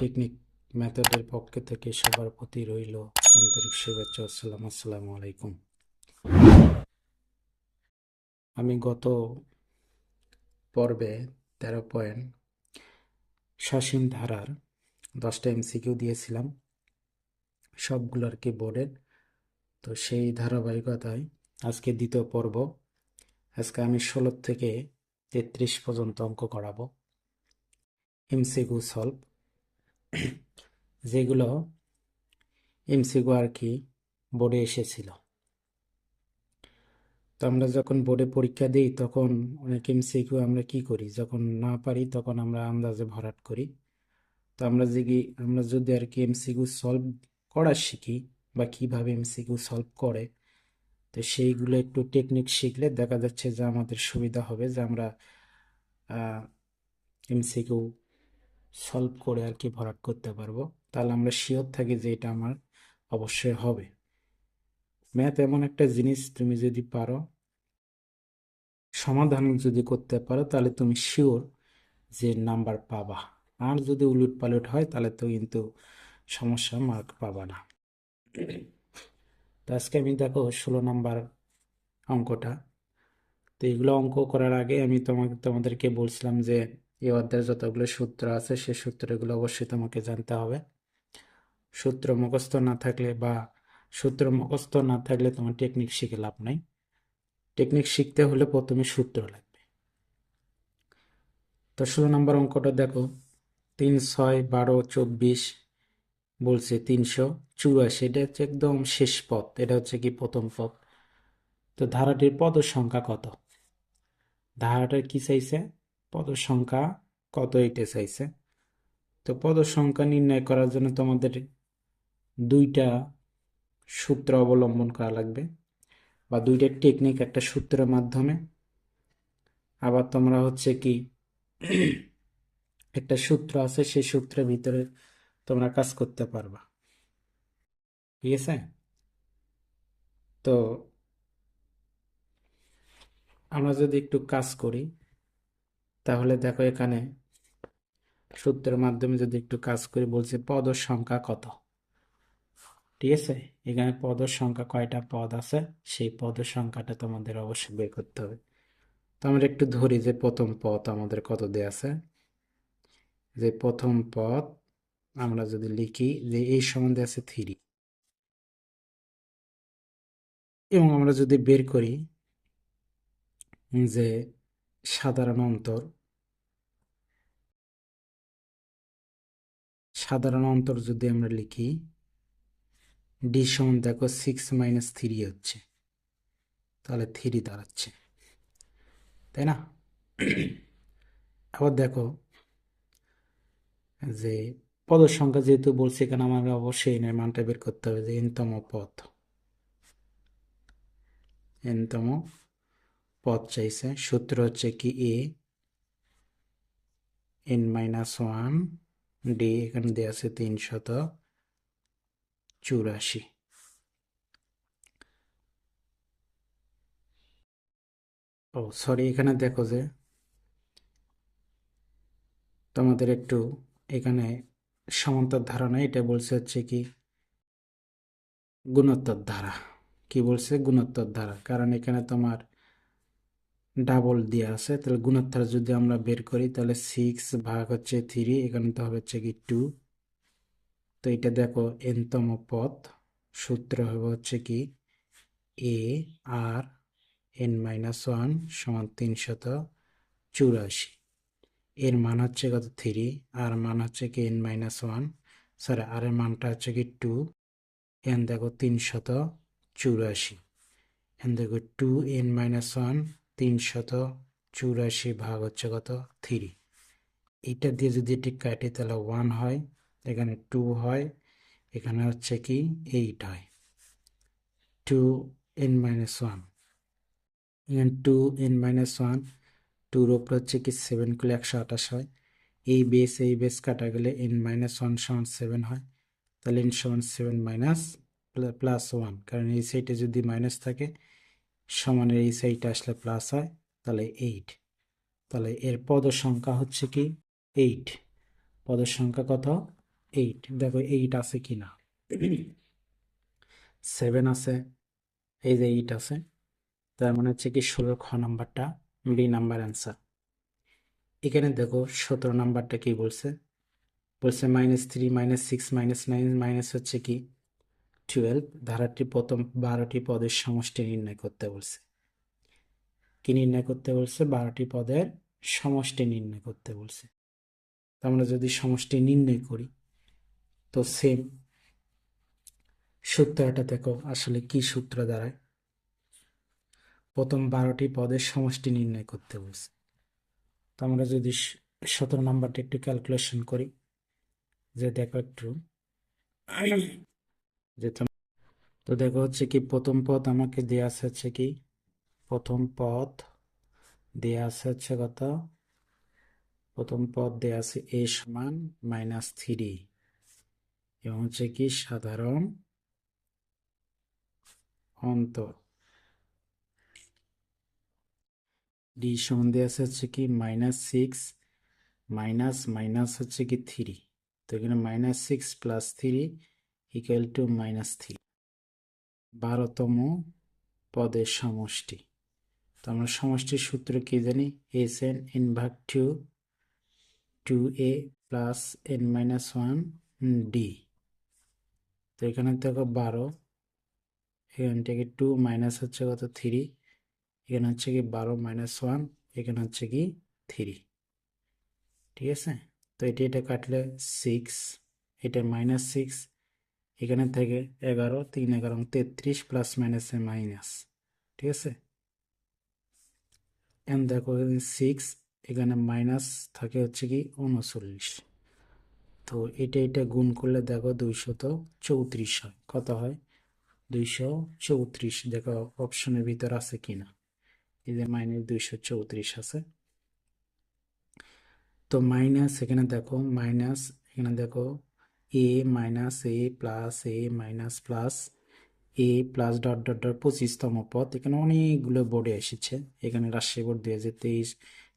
Technique মেথডের পক্ষ থেকে সবার প্রতি রইল আন্তরিক শুভেচ্ছা আসসালাম আসসালামু আলাইকুম। আমি গত পর্বে তেরো পয়েন্ট সসীম ধারার দশটা এমসিকিউ দিয়েছিলাম। সবগুলো আর কি বোর্ডের তো সেই ধারাবাহিকতায় আজকে দ্বিতীয় পর্ব। আজকে আমি ষোলো থেকে তেত্রিশ পর্যন্ত অঙ্ক করাবো। MCQ solve. যেগুলো এমসিকিউ আর কি বোর্ডে এসেছিল। তো আমরা যখন বোর্ডে পরীক্ষা দিই, তখন অনেক এমসিকিউ আমরা কি করি? যখন না পারি, তখন আমরা আন্দাজে ভরাট করি। তো আমরা যে কি, আমরা যদি আর কি এমসিকিউ সলভ করা শিখি বা কীভাবে এমসিকিউ সলভ করে, তো সেইগুলো একটু টেকনিক শিখলে দেখা যাচ্ছে যে আমাদের সুবিধা হবে যে আমরা এমসিকিউ সলভ করে আর কি ভরাট করতে পারব, তাহলে আমরা শিওর থাকি যে এটা আমার অবশ্যই হবে। ম্যাথ এমন একটা জিনিস, তুমি যদি পারো, সমাধান যদি করতে পারো, তাহলে তুমি শিওর যে নাম্বার পাবা। আর যদি উলট পালট হয়, তাহলে তো কিন্তু সমস্যা মার্ক পাবা না। তো আজকে আমি দেখো ষোলো নাম্বার অঙ্কটা। তো এগুলো অঙ্ক করার আগে আমি তোমাকে, তোমাদেরকে বলছিলাম যে এই অধ্যায়ের যতগুলো সূত্র আছে সেই সূত্রগুলো অবশ্যই তোমাকে জানতে হবে। সূত্র মুখস্থ না থাকলে বা সূত্র মুখস্থ না থাকলে তোমার টেকনিক শিখে লাভ নাই। টেকনিক শিখতে হলে প্রথমে সূত্র লাগবে। তো ষোলো নম্বর অঙ্কটা দেখো। তিন, ছয়, বারো, চব্বিশ বলছে তিনশো চুরাশি। এটা হচ্ছে একদম শেষ পথ। এটা হচ্ছে কি প্রথম পথ। তো ধারাটির পদ সংখ্যা কত? ধারাটার কি চাইছে? পদ সংখ্যা কত এটা চাইছে? তো পদ সংখ্যা নির্ণয় করার জন্য তোমাদের দুইটা সূত্র অবলম্বন করা লাগবে বা দুইটা টেকনিক একটা সূত্রের মাধ্যমে। আবার তোমরা হচ্ছে কি একটা সূত্র আছে, সেই সূত্রের ভিতরে তোমরা কাজ করতে পারবা। ঠিক আছে? তো আমরা যদি একটু কাজ করি। তাহলে দেখো এখানে সূত্রের মাধ্যমে যদি একটু কাজ করি বলছে পদ সংখ্যা কত? ঠিক আছে? এখানে পদ সংখ্যা কয়টা পদ আছে? সেই পদ সংখ্যাটা তোমাদের অবশ্যই বের করতে হবে। তো আমরা একটু ধরি যে প্রথম পদ আমাদের কত দেয়া আছে? যে প্রথম পদ আমরা যদি লিখি যে এই সম্বন্ধে আছে থ্রি এবং আমরা যদি বের করি যে সাধারণ অন্তর। সাধারণ অন্তর যদি আমরা লিখি ডি সমান দেখো সিক্স মাইনাস থ্রি হচ্ছে। তাহলে থ্রি দাঁড়াচ্ছে। তাই না? আবার দেখো যে পদ সংখ্যা যেহেতু বলছি, এখানে আমার অবশ্যই এনের মানটা বের করতে হবে যে এনতম পথ এনতম পদ চাইছে। সূত্র হচ্ছে কি? A N minus one D এখানে দেওয়া আছে তিনশত চুরাশি। ও সরি এখানে দেখো যে তোমাদের একটু এখানে সমান্তর ধারণা, এটা বলছে হচ্ছে কি? গুণোত্তর ধারা। কি বলছে? গুণোত্তর ধারা। কারণ এখানে তোমার ডাবল দেওয়া আছে। তাহলে গুণোত্তর যদি আমরা বের করি, তাহলে সিক্স ভাগ হচ্ছে থ্রি এখানে তো হবে হচ্ছে কি টু তো এটা দেখো, এনতম পথ, সূত্র হবে হচ্ছে কি A R N minus one সমান তিনশত চুরাশি। এর মান হচ্ছে কত? থ্রি আর মান হচ্ছে কি N minus one sorry R এর মানটা হচ্ছে কি টু এন দেখো তিনশত চুরাশি। এন দেখো টু এন মাইনাস ওয়ান তিনশত চুরাশি ভাগ হচ্ছে কত? থ্রি। এইটা দিয়ে যদি এটি কাটে তাহলে ওয়ান হয়, এখানে টু হয়, এখানে হচ্ছে কি এইট হয়। টু এন মাইনাস ওয়ান এখানে টু এন মাইনাস ওয়ান টুর ওপর হচ্ছে কি সেভেন করলে একশো আঠাশ হয়। এই বেস এই বেস কাটা গেলে এন মাইনাস ওয়ান সমান সেভেন হয়। তাহলে এন সমান সেভেন মাইনাস প্লাস ওয়ান কারণ এই সাইডে যদি মাইনাস থাকে সমানের এই সাইডে আসলে প্লাস হয়, তাহলে এইট তাহলে এর পদ সংখ্যা হচ্ছে কি? এইট পদের সংখ্যা কত? এইট দেখো এইট আছে কি না সেভেন আছে। এই যে এইট আছে, তার মানে হচ্ছে কি ষোলোর খ নাম্বারটা বি নাম্বার অ্যান্সার এখানে দেখো সতেরো নাম্বারটা কি বলছে? বলছে minus three minus six minus nine minus হচ্ছে কি টুয়েলভ ধারাটি প্রথম বারোটি পদের সমষ্টি নির্ণয় করতে বলছে। কি নির্ণয় করতে বলছে? বারোটি পদের সমষ্টি নির্ণয় করতে বলছে। আমরা যদি সমষ্টি নির্ণয় করি, তো সেম সূত্রটা দেখো, আসলে কি সূত্র দাঁড়ায়? প্রথম বারোটি পদের সমষ্টি নির্ণয় করতে বলছে। তো আমরা যদি সতেরো নাম্বারটা একটু ক্যালকুলেশন করি, যে দেখো একটু তো দেখো হচ্ছে কি, প্রথম পথ আমাকে দেওয়া আছে হচ্ছে কি, প্রথম পথ দেয়া আছে হচ্ছে কত? প্রথম পদ দেওয়া আছে এ সমান মাইনাস থ্রি। এবং হচ্ছে কি, সাধারণ অন্তর। ডি সমান দেয়া আছে হচ্ছে কি, মাইনাস সিক্স, মাইনাস মাইনাস হচ্ছে কি থ্রি। তো এখানে minus six plus three equal to minus three বারোতম পদের সমষ্টি। তো আমরা সমষ্টির সূত্র কি জানি? এস এন এন ভাগ two two A plus N minus one D তো এখানে দেখো বারো, এখান থেকে টু মাইনাস হচ্ছে কত? থ্রি এখানে হচ্ছে কি বারো মাইনাস ওয়ান এখানে হচ্ছে কি থ্রি ঠিক আছে? তো এটা এটা কাটলে সিক্স এটা মাইনাস সিক্স এখানে থেকে এগারো, তিন এগারো তেত্রিশ প্লাস মাইনাসে মাইনাস ঠিক আছে? এন দেখো সিক্স এখানে মাইনাস থাকে হচ্ছে কি উনচল্লিশ। তো এটা এটা গুণ করলে দেখো দুইশত চৌত্রিশ হয়। কত হয়? দুইশো চৌত্রিশ। দেখো অপশনের ভিতর আছে কিনা? এই যে মাইনাস দুইশো চৌত্রিশ আছে। তো মাইনাস এখানে দেখো মাইনাস এখানে দেখো A minus A plus A minus plus A plus dot dot dot পঁচিশতম পদ। এখানে অনেকগুলো বোর্ডে এসেছে। এখানে রাজশাহী বোর্ড দুই হাজার তেইশ,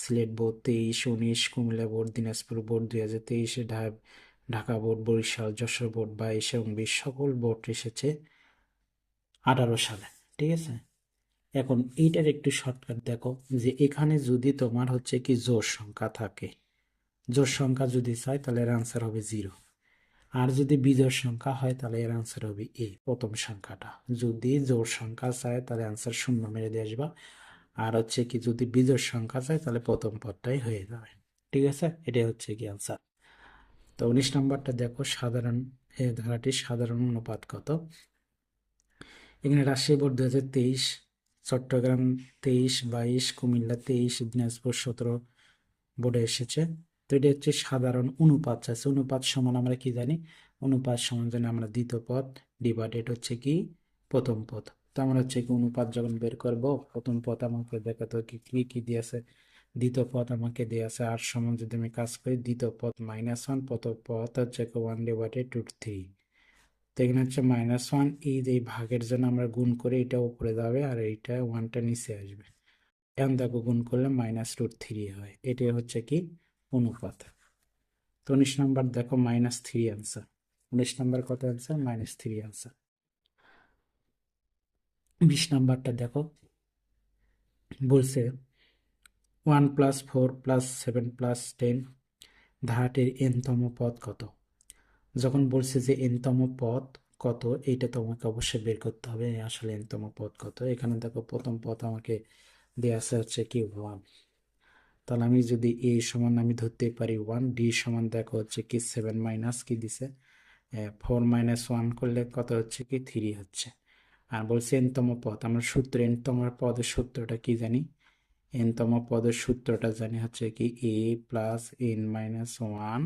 সিলেট বোর্ড তেইশ, উনিশ, কুমিল্লা বোর্ড দিনাজপুর বোর্ড দুই হাজার তেইশে ঢাকা বোর্ড বরিশাল, যশোর বোর্ড বাইশ এবং বিশ সকল বোর্ড এসেছে আঠারো সালে। ঠিক আছে? এখন এইটার একটু শর্টকাট দেখো যে এখানে যদি তোমার হচ্ছে কি জোর সংখ্যা থাকে জোর সংখ্যা যদি চাই তাহলে এর আনসার হবে জিরো আর যদি বিজোড় সংখ্যা হয়, তাহলে এর আনসার হবে এ। প্রথম সংখ্যাটা। যদি জোর সংখ্যা চায়, তাহলে আনসার শূন্য মেরে দিয়ে আসবা। আর হচ্ছে কি, যদি বিজোড় সংখ্যা চায়, তাহলে প্রথম পদটাই হয়ে যাবে। ঠিক আছে? এটাই হচ্ছে কি আনসার তো উনিশ নম্বরটা দেখো, সাধারণ ধারাটির সাধারণ অনুপাত কত? এখানে রাজশাহী বোর্ড দু হাজার তেইশ, চট্টগ্রাম তেইশ, বাইশ, কুমিল্লা তেইশ, দিনাজপুর সতেরো বোর্ডে এসেছে। তো এটা হচ্ছে সাধারণ অনুপাত চাচ্ছে অনুপাত সমান আমরা কি জানি? অনুপাত সমান জানি আমরা দ্বিতীয় পদ ডিভাইডেড হচ্ছে কি? প্রথম পদ। তো আমরা হচ্ছে কি অনুপাত যখন বের করব, প্রথম পদ আমাকে দেখাতে কি কি কি দিয়েছে দ্বিতীয় পদ আমাকে দিয়ে আছে আর সমান যদি আমি কাজ করি, দ্বিতীয় পদ মাইনাস ওয়ান প্রথম পদ হচ্ছে কি ওয়ান ডিভাইডেড টু থ্রি তো এখানে হচ্ছে মাইনাস ওয়ান এই যে ভাগের জন্য আমরা গুণ করে এটা উপরে যাবে আর এইটা ওয়ানটা নিচে আসবে। এখন দেখো গুণ করলে মাইনাস রুট থ্রি হয়। এটাই হচ্ছে কি? অনুপাত। তো উনিশ নাম্বার দেখো মাইনাস থ্রি আনসার উনিশ নাম্বার কত আনসার মাইনাস থ্রি আনসার বিশ নাম্বারটা দেখো, বলছে one plus four plus seven plus ten ধারাটির এনতম পদ কত? যখন বলছে যে এনতম পদ কত, এইটা তোমাকে অবশ্যই বের করতে হবে, আসলে এনতম পদ কত। এখানে দেখো, প্রথম পদ আমাকে দেওয়া আছে হচ্ছে কি ওয়ান তাহলে আমি যদি এ সমান আমি ধরতে পারি ওয়ান ডি সমান দেখো হচ্ছে কি সেভেন মাইনাস কি দিছে? ফোর মাইনাস ওয়ান করলে কত হচ্ছে কি? থ্রি হচ্ছে। আর বলছে এনতম পদ, আমরা সূত্র এনতম পদের সূত্রটা কি জানি? এনতম পদের সূত্রটা জানি হচ্ছে কি A plus N minus one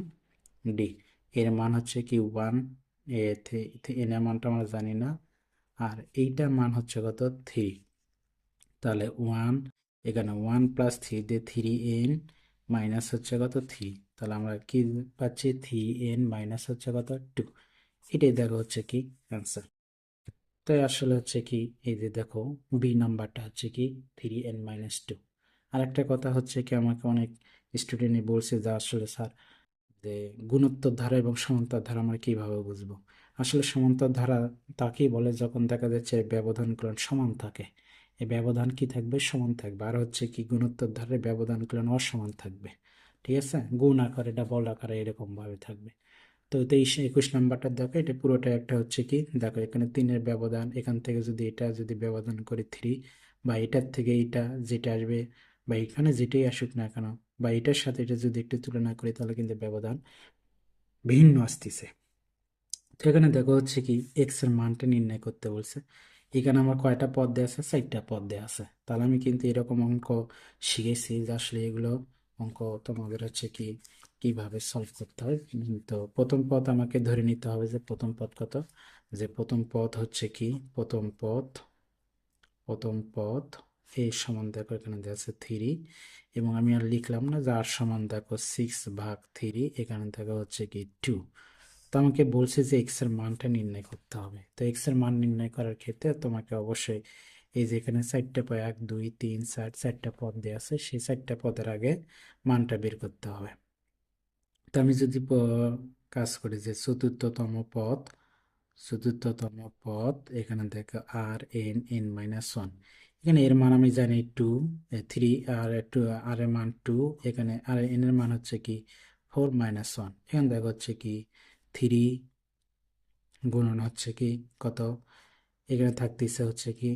D এর মান হচ্ছে কি ওয়ান এ এন এর মানটা আমরা জানি না। আর এইটার মান হচ্ছে কত? থ্রি তাহলে ওয়ান এখানে ওয়ান প্লাস থ্রি দিয়ে থ্রি এন মাইনাস হচ্ছে কত? থ্রি তাহলে আমরা কি পাচ্ছি? থ্রি এন মাইনাস হচ্ছে কত? টু এটাই দেখো হচ্ছে কি অ্যান্সার তাই আসলে হচ্ছে কি, এই যে দেখো বি নাম্বারটা হচ্ছে কি থ্রি এন মাইনাস টু আর একটা কথা হচ্ছে কি, আমাকে অনেক স্টুডেন্টই বলছে যে আসলে স্যার, যে গুণোত্তর ধারা এবং সমান্তর ধারা আমরা কীভাবে বুঝব? আসলে সমান্তর ধারা তাকেই বলে যখন দেখা যাচ্ছে ব্যবধানগুলো সমান থাকে। এই ব্যবধান কি থাকবে? সমান থাকবে। আর হচ্ছে কি, গুণোত্তর ধারার ব্যবধানগুলো অসমান থাকবে। ঠিক আছে? গুণ আকারে ডাবল আকারে এরকম ভাবে থাকবে। তো তেইশ একুশ নাম্বারটা দেখো, এটা পুরোটা একটা হচ্ছে কি, দেখো এখানে তিনের ব্যবধান, এখান থেকে যদি এটা, যদি ব্যবধান করে থ্রি বা এটার থেকে এটা যেটা আসবে, বা এখানে যেটাই আসুক না কেন, বা এটার সাথে এটা যদি একটু তুলনা করি, তাহলে কিন্তু ব্যবধান ভিন্ন আসতেছে। তো এখানে দেখো হচ্ছে কি এক্সের মানটা নির্ণয় করতে বলছে। এখানে আমার কয়টা পদ দেওয়া আছে? চারটা পদ দেওয়া আছে। তাহলে আমি কিন্তু এরকম অঙ্ক শিখেছি যে আসলে এগুলো অঙ্ক তোমাদের হচ্ছে কি, কীভাবে সলভ করতে হয়। তো প্রথম পদ আমাকে ধরে নিতে হবে যে প্রথম পদ কত? যে প্রথম পদ হচ্ছে কি? প্রথম পদ প্রথম পদ এ সমান দেখো এখানে দেওয়া আছে থ্রি এবং আমি আর লিখলাম না যে আর সমান দেখো সিক্স ভাগ থ্রি এখানে দেখো হচ্ছে কি টু তো আমাকে বলছে যে এক্সের মানটা নির্ণয় করতে হবে। তো এক্সের মান নির্ণয় করার ক্ষেত্রে তোমাকে অবশ্যই এই যে এখানে চারটা পদ, এক, দুই, তিন, চার, চারটা পদ দেওয়া আছে, সেই চারটা পদের আগে মানটা বের করতে হবে। তো আমি যদি কাজ করি যে চতুর্থতম পদ চতুর্থতম পদ, এখানে দেখো R N N minus one এখানে এর মান আমি জানি টু থ্রি আর টু আর এর মান টু এখানে, আর এন এর মান হচ্ছে কি ফোর মাইনাস ওয়ান এখানে দেখো হচ্ছে কি থ্রি গুণন হচ্ছে কি কত? এখানে থাকতেছে হচ্ছে কি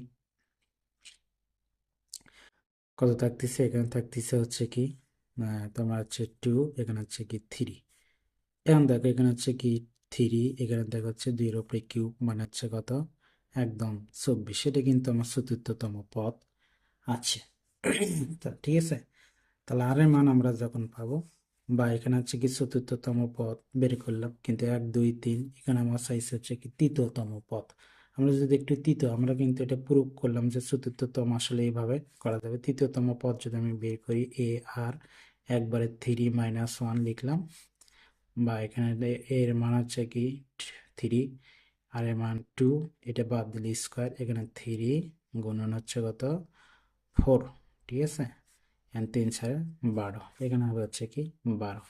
কত থাকতেছে? এখানে থাকতেছে হচ্ছে কি তোমার হচ্ছে টু এখানে হচ্ছে কি থ্রি এখন দেখো, এখানে হচ্ছে কি থ্রি এখানে দেখো হচ্ছে দুইয়ের উপরে কিউব মানে হচ্ছে কত? একদম চব্বিশ। সেটা কিন্তু আমার চতুর্থতম পদ আছে। তা ঠিক আছে? তাহলে আর মান আমরা যখন পাবো বা এখানে হচ্ছে কি চতুর্থতম পথ বের করলাম। কিন্তু এক, দুই, তিন, এখানে আমার সাইজ হচ্ছে কি তৃতীয়তম পথ আমরা যদি একটু তৃতীয়, আমরা কিন্তু এটা প্রুভ করলাম যে চতুর্থতম আসলে এইভাবে করা যাবে। তৃতীয়তম পথ যদি আমি বের করি এ আর একবারে থ্রি মাইনাস ওয়ান লিখলাম। বা এখানে এর মান হচ্ছে কি থ্রি আর এর মান টু এটা বাদ দিলে স্কোয়ার এখানে থ্রি গুণন হচ্ছে কত? ফোর ঠিক আছে? এন তিন চার বারো। এখানে হবে হচ্ছে কি বারো।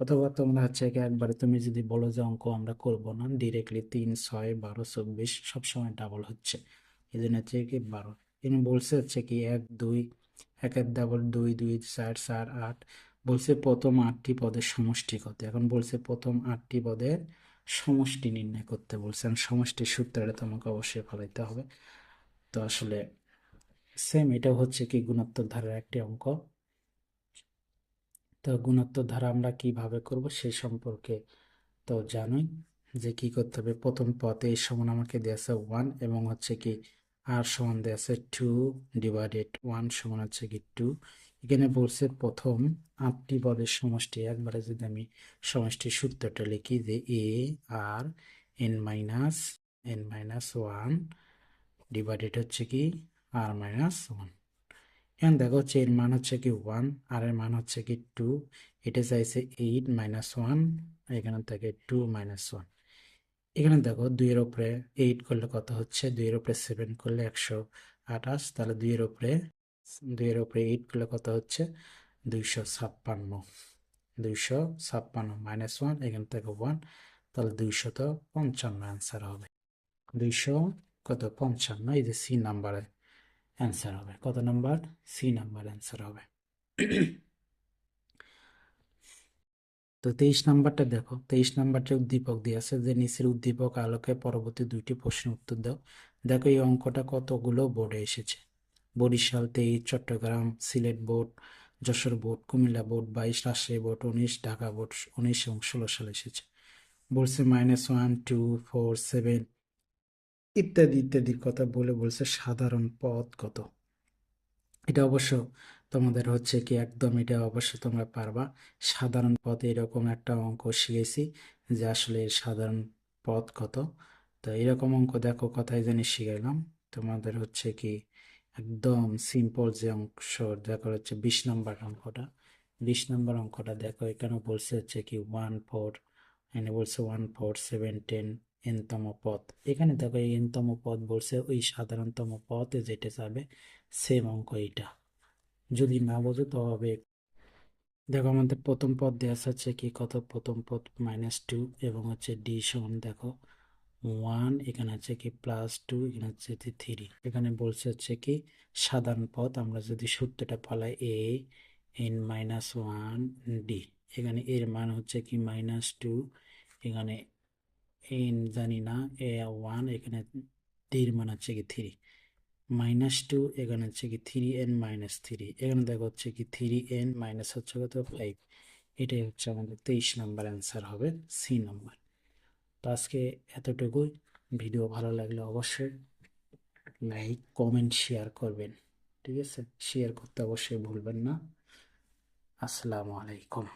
অথবা তোমরা হচ্ছে কি একবারে তুমি যদি বলো যে অঙ্ক আমরা করব না ডিরেক্টলি তিন, ছয়, বারো, চব্বিশ সবসময় ডাবল হচ্ছে। এই জন্য হচ্ছে কি বারো। এখানে বলছে হচ্ছে কি এক, দুই, একের ডাবল দুই দুই, চার চার, আট। বলছে প্রথম আটটি পদের সমষ্টি কত? এখন বলছে প্রথম আটটি পদের সমষ্টি নির্ণয় করতে বলছে। আর সমষ্টির সূত্রটা তোমাকে অবশ্যই ফলাইতে হবে। তো আসলে সেম এটা হচ্ছে কি গুণোত্তর ধারার একটি অঙ্ক। তো গুণোত্তর ধারা আমরা কীভাবে করব সেই সম্পর্কে তো জানোই যে কি করতে হবে। প্রথম পথে এই সমান আমাকে দেওয়া ওয়ান এবং হচ্ছে কি আর সমান দেওয়া আছে টু ডিভাইডেড ওয়ান সমান হচ্ছে কি টু এখানে বলছে প্রথম আটটি পদের সমষ্টি, একবারে যদি আমি সমষ্টির সূত্রটা লিখি যে A R N minus N minus one divided হচ্ছে কি আর মাইনাস ওয়ান এখন দেখো হচ্ছে এর মান হচ্ছে কি ওয়ান আর এর মান হচ্ছে কি টু এটা চাইছে এইট মাইনাস ওয়ান এখানে থেকে টু মাইনাস ওয়ান এখানে দেখো দুইয়ের উপরে এইট করলে কত হচ্ছে দুইয়ের উপরে সেভেন করলে একশো আঠাশ তাহলে দুইয়ের উপরে দুইয়ের উপরে এইট করলে কত হচ্ছে দুইশো ছাপ্পান্ন দুইশো ছাপ্পান্ন মাইনাস ওয়ান এখান থেকে ওয়ান তাহলে দুইশত পঞ্চান্ন অ্যান্সার হবে দুইশো কত পঞ্চান্ন এই যে সি নাম্বারে অ্যান্সার হবে। কত নাম্বার? সি নাম্বার অ্যান্সার হবে। তো তেইশ নাম্বারটা দেখো। তেইশ নাম্বারটা উদ্দীপক দিয়ে আছে। যে নিচের উদ্দীপক আলোকে পরবর্তী দুইটি প্রশ্নের উত্তর দাও। দেখো, এই অঙ্কটা কতগুলো বোর্ডে এসেছে? বরিশাল তেইশ, Chattogram Sylhet board Jessore board Cumilla board বাইশ রাজশাহী বোর্ড উনিশ ঢাকা বোর্ড উনিশ এবং ষোলো সালে এসেছে। বলছে minus one two four seven ইত্যাদি ইত্যাদির কথা বলে বলছে সাধারণ পথ কত। এটা অবশ্য তোমাদের হচ্ছে কি একদম এটা অবশ্য তোমরা পারবা। সাধারণ পদে এরকম একটা অঙ্ক শিখেছি যে আসলে সাধারণ পথ কত। তো এরকম অঙ্ক দেখো কথাই জানি শিখাইলাম। তোমাদের হচ্ছে কি একদম সিম্পল যে অংশ, দেখো হচ্ছে বিশ নম্বর অঙ্কটা। বিশ নম্বর অঙ্কটা দেখো, এখানে বলছে হচ্ছে কি ওয়ান ফোর এখানে বলছে ওয়ান ফোর সেভেন টেন এনতম পথ। এখানে দেখো এই এনতম পথ বলছে, ওই সাধারণতম পথে যেটা যাবে সেম অঙ্ক এটা যদি না বোঝো তবে দেখো আমাদের প্রথম পদ দেওয়া আছে কি, কত? প্রথম পদ মাইনাস টু এবং হচ্ছে ডি সমান দেখো। ওয়ান এখানে হচ্ছে কি প্লাস টু এখানে হচ্ছে থ্রি এখানে বলছে হচ্ছে কি সাধারণ পথ, আমরা যদি সূত্রটা পালাই A N minus one D এখানে এর মান হচ্ছে কি মাইনাস টু এখানে এন জানি না এ ওয়ান এখানে ডির মান হচ্ছে কি থ্রি মাইনাস টু এখানে হচ্ছে কি থ্রি এন মাইনাস থ্রি এখানে দেখো হচ্ছে কি থ্রি এন মাইনাস হচ্ছে কত ফাইভ এটাই হচ্ছে আমাদের তেইশ নাম্বার অ্যান্সার হবে সি নাম্বার তো আজকে এতটুকুই ভিডিও ভালো লাগলে অবশ্যই লাইক কমেন্ট শেয়ার করবেন ঠিক আছে শেয়ার করতে অবশ্যই ভুলবেন না আসসালামু আলাইকুম